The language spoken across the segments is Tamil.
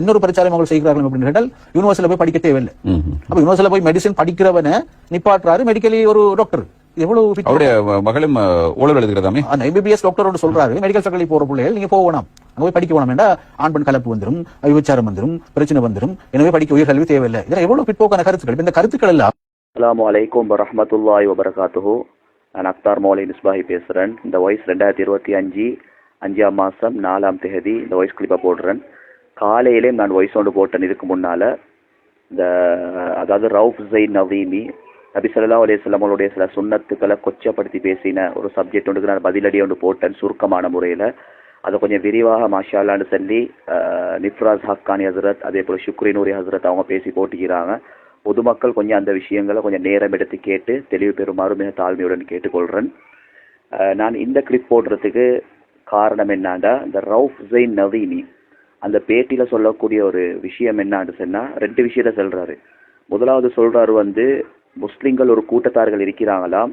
இன்னொரு பிரச்சாரம் அவங்க செய்கிறார்கள் அப்படின்னு கேட்டால் யூனிவர்சிட்டியில போய் படிக்க தேவையில்லை. அப்ப யூனிவர்சிட்டியில போய் மெடிசின் படிக்கிறவனை நிப்பாட்டுறாரு மெடிக்கலி ஒரு டாக்டர் எவ்வளவு அவருடைய மகளும் ஓலல் எழுதுகிறதாமே? அந்த எம்பிபிஎஸ் டாக்டரோட சொல்றாரு மெடிக்கல் ஃபேக்கல்டி போற பிள்ளைகள் நீங்க போக வேணாம். அங்க போய் படிக்க வேணாம் வேண்டா ஆண் பெண் கலப்பு வந்துரும் விபச்சாரம் வந்துரும் பிரச்சனை வந்துரும். எனவே படிக்க உயர்கல்வி தேவையில்லை. இதெல்லாம் எவ்வளவு பிற்போக்கான கருத்துக்கள்? இந்த கருத்துக்கள் எல்லாம் அஸ்ஸலாமு அலைக்கும் வரஹ்மத்துல்லாஹி வபரகாத்துஹு. நான் அக்தார் மௌலி மிஸ்பாஹி பேசுகிறேன் இந்த வயசு ரெண்டாயிரத்தி இருபத்தி அஞ்சு அஞ்சாம் மாதம் நாலாம் தேதி இந்த வாய்ஸ் கிளிப்பை போடுறேன். காலையிலே நான் வாய்ஸ் ஒன்று போட்டேன் இதுக்கு முன்னால இந்த அதாவது ரவுஃப் ஜெயின் நவீமி நபிசல்லா ஸல்லல்லாஹு அலைஹி அவருடைய சில சுண்ணத்துக்களை கொச்சப்படுத்தி பேசின ஒரு சப்ஜெக்ட் ஒன்றுக்கு நான் பதிலடி ஒன்று போட்டேன் சுருக்கமான முறையில். அதை கொஞ்சம் விரிவாக மாஷாலான்னு சொல்லி அஹ், நிஃப்ராஸ் ஹக்கானி ஹசரத் அதே போல் ஷுக்ரி நூரி ஹசரத் அவங்க பேசி போட்டிக்கிறாங்க. பொதுமக்கள் கொஞ்சம் அந்த விஷயங்களை கொஞ்சம் நேரம் எடுத்து கேட்டு தெளிவு பெறுமாறு மிக தாழ்மையுடன் கேட்டுக்கொள்கிறேன் நான் இந்த கிளிப் போடுறதுக்கு காரணம் என்னன்னா இந்த ரவுஃப் ஜெயின் நவீனி அந்த பேட்டியில சொல்லக்கூடிய ஒரு விஷயம் என்ன சொன்னா ரெண்டு விஷயத்த சொல்றாரு. முதலாவது சொல்றாரு வந்து முஸ்லிம்கள் ஒரு கூட்டத்தார்கள் இருக்கிறாங்களாம்.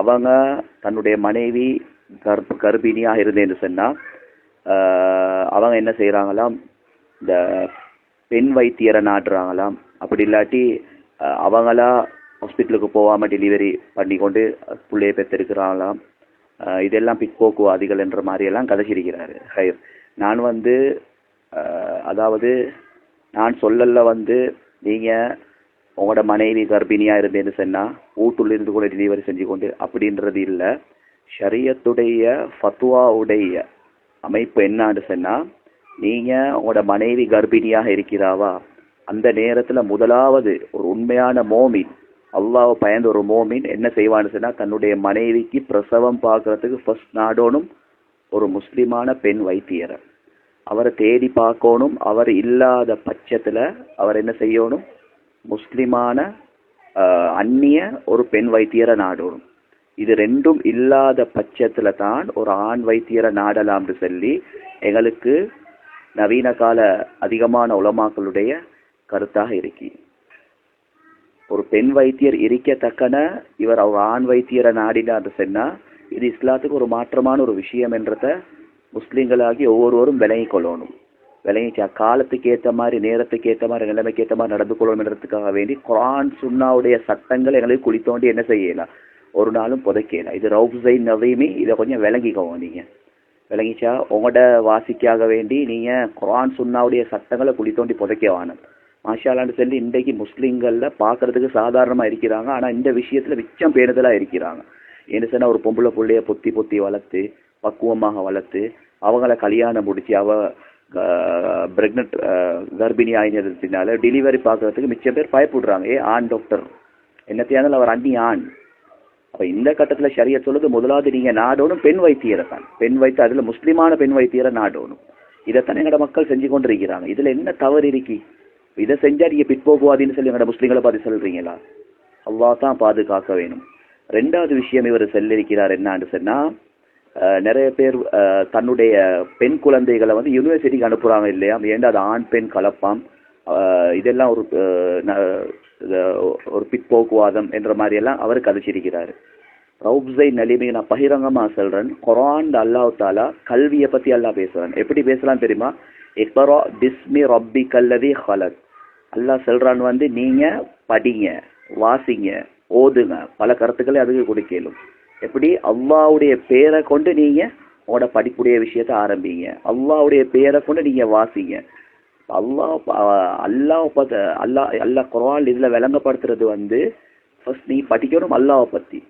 அவங்க தன்னுடைய மனைவி கர்ப்ப கர்ப்பிணியாக இருந்தேன்னு சொன்னா அவங்க என்ன செய்யறாங்களாம் இந்த பெண் வைத்தியரை நாட்டுறாங்களாம். அப்படி இல்லாட்டி அவங்களா ஹாஸ்பிட்டலுக்கு போகாமல் டெலிவரி பண்ணி கொண்டு பிள்ளைய பெற்றிருக்கிறாங்களாம். இதெல்லாம் பிற்போக்குவாதிகள் என்ற மாதிரியெல்லாம் கதைச்சிருக்கிறாரு ஹயர் நான் வந்து அதாவது நான் சொல்லல வந்து நீங்கள் உங்களோட மனைவி கர்ப்பிணியாக இருந்தேன்னு சொன்னால் வீட்டுலேருந்து கூட டெலிவரி செஞ்சு கொண்டு அப்படின்றது இல்லை. ஷரியத்துடைய ஃபத்வாவுடைய அமைப்பு என்னான்னு சொன்னால் நீங்கள் உங்களோட மனைவி கர்ப்பிணியாக இருக்கிறாவா? அந்த நேரத்தில் முதலாவது ஒரு உண்மையான மோமின் அவ்வாவை பயந்த ஒரு மோமின் என்ன செய்வான்னு சொன்னால் தன்னுடைய மனைவிக்கு பிரசவம் பார்க்கறதுக்கு ஃபர்ஸ்ட் நாடோனும் ஒரு முஸ்லீமான பெண் வைத்தியரை அவரை தேடி பார்க்கணும். அவர் இல்லாத பட்சத்துல அவர் என்ன செய்யணும்? முஸ்லிமான ஆஹ், அந்நிய ஒரு பெண் வைத்தியரை நாடணும். இது ரெண்டும் இல்லாத பட்சத்துல தான் ஒரு ஆண் வைத்தியரை நாடலாம்னு சொல்லி எங்களுக்கு நவீன கால அதிகமான உலமாக்களுடைய கருத்தாக இருக்கி. ஒரு பெண் வைத்தியர் இருக்கத்தக்கன இவர் அவர் ஆண் வைத்தியரை நாடினார் சொன்னா இது இஸ்லாத்துக்கு ஒரு மாற்றமான ஒரு விஷயம் என்றதை முஸ்லீம்களாகி ஒவ்வொருவரும் விளங்கிக் கொள்ளணும். விளங்கிச்சா காலத்துக்கு ஏற்ற மாதிரி நேரத்துக்கு ஏற்ற மாதிரி நிலைமைக்கு ஏற்ற மாதிரி நடந்து கொள்ளணுன்றதுக்காக வேண்டி குரான் சுண்ணாவுடைய சட்டங்கள் எங்களுக்கு குளித்தோண்டி என்ன செய்யலாம்? ஒரு நாளும் புதைக்கலாம் இது ரவுசை நவீமி இதை கொஞ்சம் விளங்கிக்கோங்க நீங்கள் விளங்கிச்சா உங்களோட வாசிக்காக வேண்டி நீங்கள் குரான் சுன்னாவுடைய சட்டங்களை குளித்தோண்டி புதைக்க வேணும். மாஷாலான்னு சொல்லி இன்றைக்கு முஸ்லீம்களில் பார்க்குறதுக்கு சாதாரணமாக இருக்கிறாங்க. ஆனால் இந்த விஷயத்தில் மிச்சம் பேணுதலாக இருக்கிறாங்க. என்ன சொன்னால் ஒரு பொம்பளை புள்ளைய பொத்தி பொத்தி வளர்த்து பக்குவமாக வளர்த்து அவங்கள கல்யாணம் முடிச்சு அவ பிரெக்னட் கர்ப்பிணி ஆயினதுனால டெலிவரி பார்க்கறதுக்கு மிச்சம் பேர் பயப்படுறாங்க. ஏ ஆண் டாக்டர் என்னத்தையானாலும் அவர் அண்ணி ஆண். அப்போ இந்த கட்டத்துல சரியா சொல்லுது முதலாவது நீங்க நாடணும் பெண் வைத்தியரை தான். பெண் வைத்த அதுல முஸ்லீமான பெண் வைத்தியரை நாடணும் இதைத்தான் எங்கட மக்கள் செஞ்சு கொண்டிருக்கிறாங்க. இதுல என்ன தவறு இருக்கி? இதை செஞ்சால் நீங்கள் பிற்போக்குவாதின்னு சொல்லி எங்களோட முஸ்லீம்களை பார்த்து சொல்றீங்களா? அவ்வா தான் பாதுகாக்க வேணும். ரெண்டாவது விஷயம் இவர் செல்லிருக்கிறார் என்னான்னு சொன்னா நிறைய பேர் தன்னுடைய பெண் குழந்தைகளை வந்து யூனிவர்சிட்டிக்கு அனுப்புகிறாங்க இல்லையா? ஏண்டா அது ஆண் பெண் கலப்பாம்? இதெல்லாம் ஒரு ஒரு பிற்போக்குவாதம் என்ற மாதிரி எல்லாம் அவர் கதைச்சிருக்கிறார். ரவுப்ஸை நலிமை நான் பகிரங்கமா சொல்கிறேன் குரான் அல்லாஹ் தாலா கல்வியை பற்றி அல்லாஹ் பேசுகிறேன் எப்படி பேசலாம் தெரியுமா? இக்பரா பிஸ்மி ரப்பி கல்லதி ஹலக். அல்லாஹ் சொல்கிறான்னு வந்து நீங்கள் படிங்க வாசிங்க ஓதுங்க. பல கருத்துக்களை அதுக்கு கொடுக்கலும். எப்படி? அல்லாவுடைய பேரை கொண்டு நீங்க உங்களோட படிப்புடைய விஷயத்த ஆரம்பிங்க. அல்லாவுடைய பேரை கொண்டு நீங்க வாசிங்க. அல்லாஹ் ப- அல்லாஹ் பார்த்து அல்லாஹ் அல்லாஹ் குர்ஆன் இதுல விளங்கப்படுத்துறது வந்து ஃபர்ஸ்ட் நீ படிக்கணும் அல்லாவை பத்தி.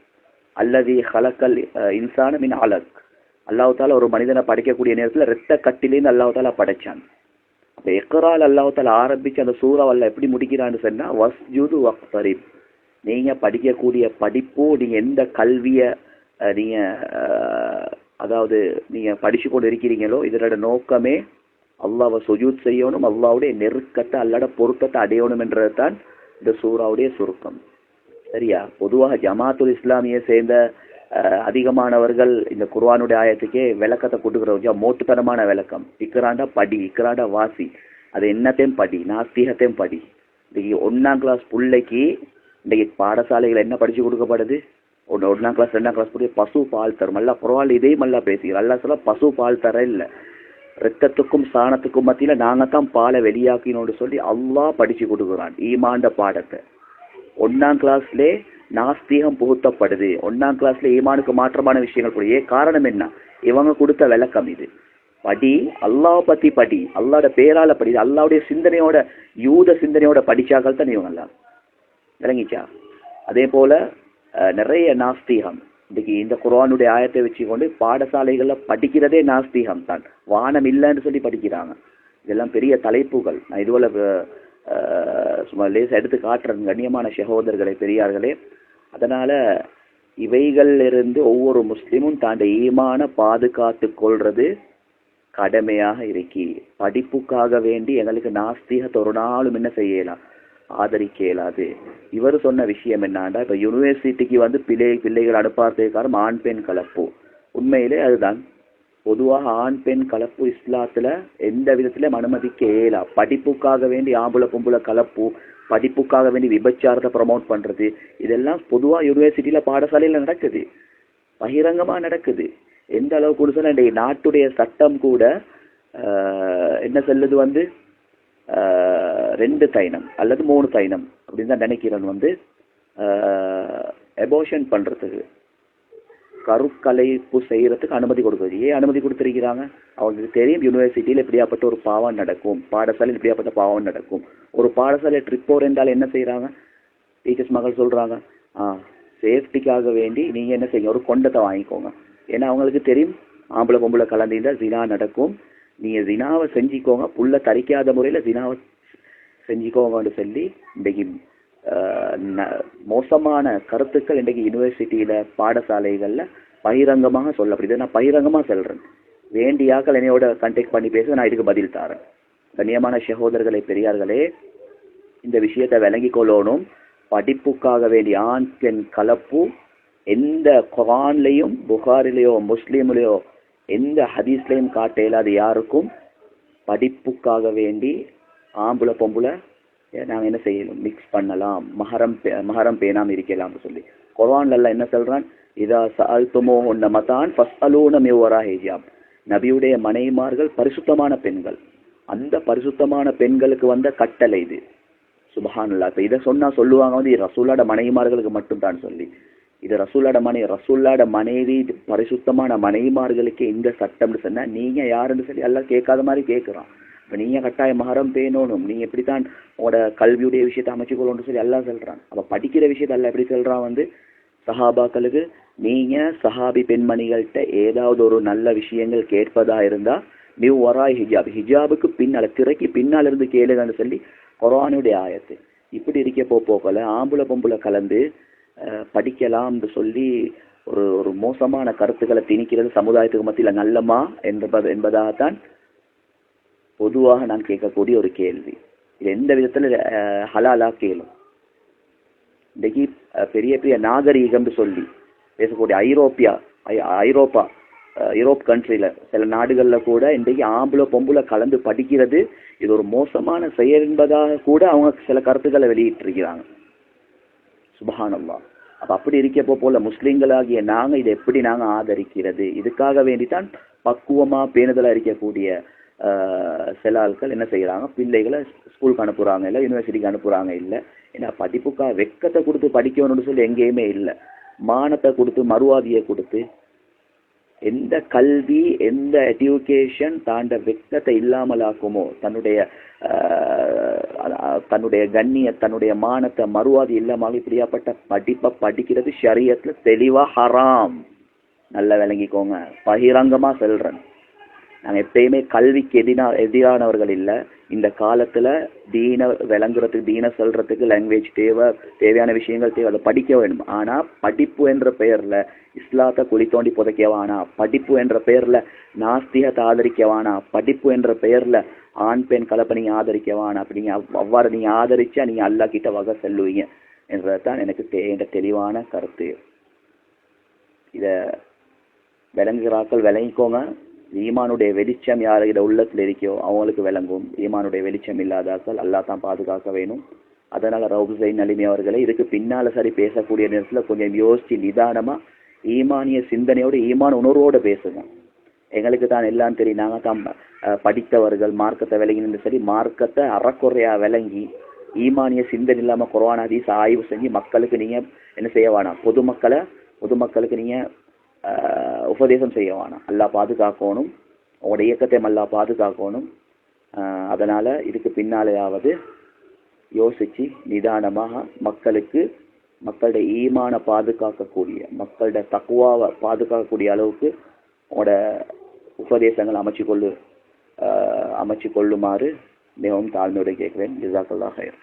அல்லதி ஹலக்கல் இன்சான மின் அலக். அல்லாஹால ஒரு மனிதனை படைக்கக்கூடிய நேரத்தில் ரெத்த கட்டிலேருந்து அல்லாஹால படைச்சான். அப்போ எக்கரால் அல்லாஹால ஆரம்பித்து ஆரம்பிச்சு அந்த சூறாவல்ல எப்படி முடிக்கிறான்னு சொன்னா வஸ்ஜூது வக்தரிப். நீங்கள் படிக்கக்கூடிய படிப்போ நீங்கள் எந்த கல்வியை நீங்கள் அதாவது நீங்கள் படித்து கொண்டு இருக்கிறீங்களோ இதனோட நோக்கமே அல்லாவை சுஜூத் செய்யணும் அல்லாவுடைய நெருக்கத்தை அல்லாட பொருத்தத்தை அடையணும் என்றதுதான் இந்த சூறாவுடைய சுருக்கம். சரியா? பொதுவாக ஜமாத்துல் இஸ்லாமியை சேர்ந்த அதிகமானவர்கள் இந்த குர்வானுடைய ஆயத்துக்கே விளக்கத்தை கொடுக்குறவங்க மோட்டுத்தனமான விளக்கம். இக்கராண்டா படி இக்கராண்டா வாசி. அது என்னத்தையும் படி நாஸ்திகத்தையும் படி. இன்னைக்கு ஒன்னாம் கிளாஸ் பிள்ளைக்கு இன்றைக்கு பாடசாலைகள் என்ன படிச்சு கொடுக்கப்படுது? ஒன்று ஒன்றாம் கிளாஸ் ரெண்டாம் கிளாஸ் படிக்க பசு பால் தரும் நல்லா பரவாயில்ல இதே மல்லா பேசுகிறோம் அல்லா சொல்ல பசு பால் தர இல்லை. ரத்தத்துக்கும் சாணத்துக்கும் மத்தியில் நாங்கள் தான் பாலை வெளியாக்கினோன்னு சொல்லி அல்லாஹ் படித்து கொடுக்குறான். ஈமாண்ட பாடத்தை. ஒன்றாம் கிளாஸ்லே நாஸ்திகம் புகுத்தப்படுது. ஒன்றாம் கிளாஸ்ல ஈமானுக்கு மாற்றமான விஷயங்கள் கூட ஏன் காரணம் என்ன? இவங்க கொடுத்த விளக்கம் இது. படி அல்லாஹ் பற்றி படி. அல்லாவோட பேரால படி. அல்லாவுடைய சிந்தனையோட யூத சிந்தனையோட படிச்சாக்கள் தான் இவங்கெல்லாம் விளங்கிச்சா? அதே போல் நிறைய நாஸ்தீகம். இன்றைக்கு இந்த குரானுடைய ஆயத்தை வச்சுக்கொண்டு பாடசாலைகளில் படிக்கிறதே நாஸ்தீகம் தான். வானம் இல்லைன்னு சொல்லி படிக்கிறாங்க. இதெல்லாம் பெரிய தலைப்புகள். நான் இதுபோல் சும்மா லேசாக எடுத்து காட்டுறேன். கண்ணியமான சகோதரர்களே பெரியார்களே. அதனால் இவைகளிலிருந்து ஒவ்வொரு முஸ்லீமும் தாண்ட ஈமான பாதுகாத்து கொள்வது கடமையாக இருக்கி. படிப்புக்காக வேண்டி எங்களுக்கு நாஸ்திகத்தை ஒரு நாளும் என்ன செய்யலாம்? ஆதரிக்க இயலாது இவர் சொன்ன விஷயம் என்னண்டா இப்போ யூனிவர்சிட்டிக்கு வந்து பிள்ளை பிள்ளைகள் அனுப்பாததுக்கு காரணம் ஆண் பெண் கலப்பு. உண்மையிலே அதுதான். பொதுவாக ஆண் பெண் கலப்பு இஸ்லாத்தில் எந்த விதத்திலும் அனுமதிக்க இயலா. படிப்புக்காக வேண்டி ஆம்பளை பொம்பளை கலப்பு படிப்புக்காக வேண்டி விபச்சாரத்தை ப்ரமோட் பண்ணுறது இதெல்லாம் பொதுவாக யூனிவர்சிட்டியில் பாடசாலையில் நடக்குது. பகிரங்கமாக நடக்குது. எந்த அளவுக்கு கூட சொன்னா நாட்டுடைய சட்டம் கூட ஆஹ், என்ன சொல்லுது வந்து? ஆஹ், ரெண்டு தைனம் அல்லது மூணு தைனம் அப்படின்னு தான் நினைக்கிறவன் வந்து எபோஷன் பண்ணுறதுக்கு கருக்கலைப்பு செய்கிறதுக்கு அனுமதி கொடுக்குது ஏன் அனுமதி கொடுத்துருக்கிறாங்க? அவங்களுக்கு தெரியும் யூனிவர்சிட்டியில் இப்படியாப்பட்ட ஒரு பாவம் நடக்கும். பாடசாலையில் இப்படியாப்பட்ட பாவம் நடக்கும். ஒரு பாடசாலை ட்ரிப் போறேன்றால் என்ன செய்கிறாங்க டீச்சர்ஸ் மகள் சொல்கிறாங்க ஆ சேஃப்டிக்காக வேண்டி நீங்கள் என்ன செய்யுங்க? ஒரு கொண்டத்தை வாங்கிக்கோங்க. ஏன்னா அவங்களுக்கு தெரியும் ஆம்பளை பொம்பளை கலந்திருந்தா ஜினா நடக்கும். நீங்கள் ஜினாவை செஞ்சுக்கோங்க. புள்ள தரிக்காத முறையில் ஜினாவை செஞ்சுக்கோங்கன்னு சொல்லி இன்றைக்கு ந- மோசமான கருத்துக்கள் இன்றைக்கு யூனிவர்சிட்டியில் பாடசாலைகளில் பகிரங்கமாக சொல்லப்படுது. நான் பகிரங்கமாக சொல்கிறேன் வேண்டியாக்கள் என்னையோட கண்டெக்ட் பண்ணி பேச நான் இதுக்கு பதில் தாரேன். கண்ணியமான சகோதரர்களே பெரியார்களே இந்த விஷயத்தை விளங்கி கொள்ளணும் படிப்புக்காக வேண்டிய ஆண் பெண் கலப்பு எந்த குரான்லையும் புகாரிலேயோ முஸ்லீம்லேயோ எந்த ஹதீஸ்லையும் காட்ட இயலாது யாருக்கும் படிப்புக்காக வேண்டி ஆம்புல பொம்பளை நாம் என்ன செய்யணும் மிக்ஸ் பண்ணலாம். மஹரம் மகரம் பேணாம் இருக்கலாம்னு சொல்லி. குர்ஆன்ல எல்லாம் என்ன சொல்றான்? இதா சஅல்துமோ உன்ன மதான் ஃபஸ்அலூன மிவரா ஹிஜாப். நபியுடைய மனைவிமார்கள் பரிசுத்தமான பெண்கள். அந்த பரிசுத்தமான பெண்களுக்கு வந்த கட்டளை இது. சுபஹானல்லா இப்போ இதை சொன்னா சொல்லுவாங்க வந்து ரசூல்லாட ரசூலாட மனைவிமார்களுக்கு மட்டும்தான் சொல்லி. இது ரசூலாட மனைவி ரசூல்லாட மனைவி இது பரிசுத்தமான மனைவிமார்களுக்கு இந்த சட்டம்னு சொன்னா நீங்க யாருன்னு சொல்லி எல்லாம் கேட்காத மாதிரி கேட்கிறான் இப்போ நீங்க கட்டாய மகரம் பேணணும். நீங்க எப்படித்தான் உங்களோட கல்வியுடைய விஷயத்தை அமைச்சுக்கொள்ளணும்னு சொல்லி எல்லாம் சொல்கிறான் அப்போ படிக்கிற விஷயத்தை எல்லாம் எப்படி சொல்கிறான் வந்து? சஹாபாக்களுக்கு நீங்கள் சஹாபி பெண்மணிகள்கிட்ட ஏதாவது ஒரு நல்ல விஷயங்கள் கேட்பதா இருந்தால் நிவ் வராய் ஹிஜாப். ஹிஜாபுக்கு பின்னால திரைக்கு பின்னால் இருந்து கேளுங்கன்னு சொல்லி குர்ஆனுடைய ஆயத்து. இப்படி இருக்க போ போகல ஆம்புல பொம்புல கலந்து படிக்கலாம்னு சொல்லி ஒரு ஒரு மோசமான கருத்துக்களை திணிக்கிறது சமுதாயத்துக்கு மத்தியில் நல்லமா? என்பது என்பதாகத்தான் பொதுவாக நான் கேட்கக்கூடிய ஒரு கேள்வி. இது எந்த விதத்தில் அஹ், ஹலாலா கேளும்? இன்றைக்கு பெரிய பெரிய நாகரீகம்னு சொல்லி பேசக்கூடிய ஐரோப்பியா ஐ- ஐரோப்பா யூரோப் கண்ட்ரியில் சில நாடுகள்ல கூட இன்றைக்கு ஆம்பளை பொம்பளை கலந்து படிக்கிறது. இது ஒரு மோசமான செயல் என்பதாக கூட அவங்க சில கருத்துக்களை வெளியிட்டிருக்கிறாங்க. சுபஹானல்லா அப்ப அப்படி இருக்கப்போ போல முஸ்லிம்களாகிய நாங்க இதை எப்படி நாங்க ஆதரிக்கிறது? இதுக்காக வேண்டித்தான் பக்குவமா பேணுதலா இருக்கக்கூடிய சில ஆட்கள் என்ன செய்கிறாங்க பிள்ளைகளை ஸ்கூலுக்கு அனுப்புகிறாங்க இல்லை யூனிவர்சிட்டிக்கு அனுப்புகிறாங்க இல்லை ஏன்னா படிப்புக்காக வெக்கத்தை கொடுத்து படிக்கணும்னு சொல்லி எங்கேயுமே இல்லை. மானத்தை கொடுத்து மறுவாதியை கொடுத்து எந்த கல்வி எந்த எஜுகேஷன் தாண்ட வெக்கத்தை இல்லாமலாக்குமோ தன்னுடைய தன்னுடைய கண்ணிய தன்னுடைய மானத்தை மறுவாதி இல்லாமல் இப்படியாப்பட்ட படிப்பை படிக்கிறது ஷரியத்தில் தெளிவாக ஹராம். நல்லா விளங்கிக்கோங்க. பகிரங்கமாக செல்றேன். நாங்கள் எப்பயுமே கல்விக்கு எதினா எதிரானவர்கள் இல்லை. இந்த காலத்தில் தீன விளங்குறதுக்கு தீன சொல்றதுக்கு லாங்குவேஜ் தேவை தேவையான விஷயங்கள் தேவை அதை படிக்க வேண்டும். ஆனால் படிப்பு என்ற பெயரில் இஸ்லாத்தை குழி தோண்டி புதைக்கவானா படிப்பு என்ற பெயரில் நாஸ்திகத்தை ஆதரிக்கவானா படிப்பு என்ற பெயர்ல ஆண் பெண் கலப்பை நீங்கள் ஆதரிக்கவானா அப்படிங்க அவ்வாறு நீங்கள் ஆதரிச்சா நீங்கள் அல்லா கிட்ட வகை செல்லுவீங்க என்றதுதான் எனக்கு தே- என்ற தெளிவான கருத்து. இதை விளங்குகிறாக்கள் விளங்கிக்கோங்க. ஈமானுடைய வெளிச்சம் யாருகிட்ட உள்ளத்தில் இருக்கியோ இருக்கோ அவங்களுக்கு விளங்கும். ஈமானுடைய வெளிச்சம் இல்லாதாக்கள் அல்லா தான் பாதுகாக்க வேணும். அதனால் ரவுசைன் அலிமி அவர்களை இதுக்கு பின்னால் சரி பேசக்கூடிய நேரத்தில் கொஞ்சம் யோசிச்சு நிதானமா ஈமானிய சிந்தனையோடு ஈமான் உணர்வோடு பேசுங்க. எங்களுக்கு தான் எல்லாம் தெரியும். நாங்க தான் படித்தவர்கள் மார்க்கத்தை விளங்கினு சரி மார்க்கத்தை அறக்குறையா விளங்கி ஈமானிய சிந்தனை இல்லாமல் குர்ஆன் ஹதீஸ் ஆய்வு செஞ்சு மக்களுக்கு நீங்கள் என்ன செய்ய வேணாம். பொதுமக்களை பொதுமக்களுக்கு நீங்கள் உபதேசம் செய்ய வேணாம் அல்லாஹ் பாதுகாக்கணும். உங்களோட இயக்கத்தை நல்லா பாதுகாக்கணும். அதனால் இதுக்கு பின்னாலேயாவது யோசித்து நிதானமாக மக்களுக்கு மக்களோட ஈமான பாதுகாக்கக்கூடிய மக்களோட தக்குவாவை பாதுகாக்கக்கூடிய அளவுக்கு உங்களோட உபதேசங்கள் அமைச்சு கொள்ளு அமைச்சு கொள்ளுமாறு மிகவும் தாழ்மையோடு கேட்கிறேன். ஜிசாக்கல்லா ஹயர்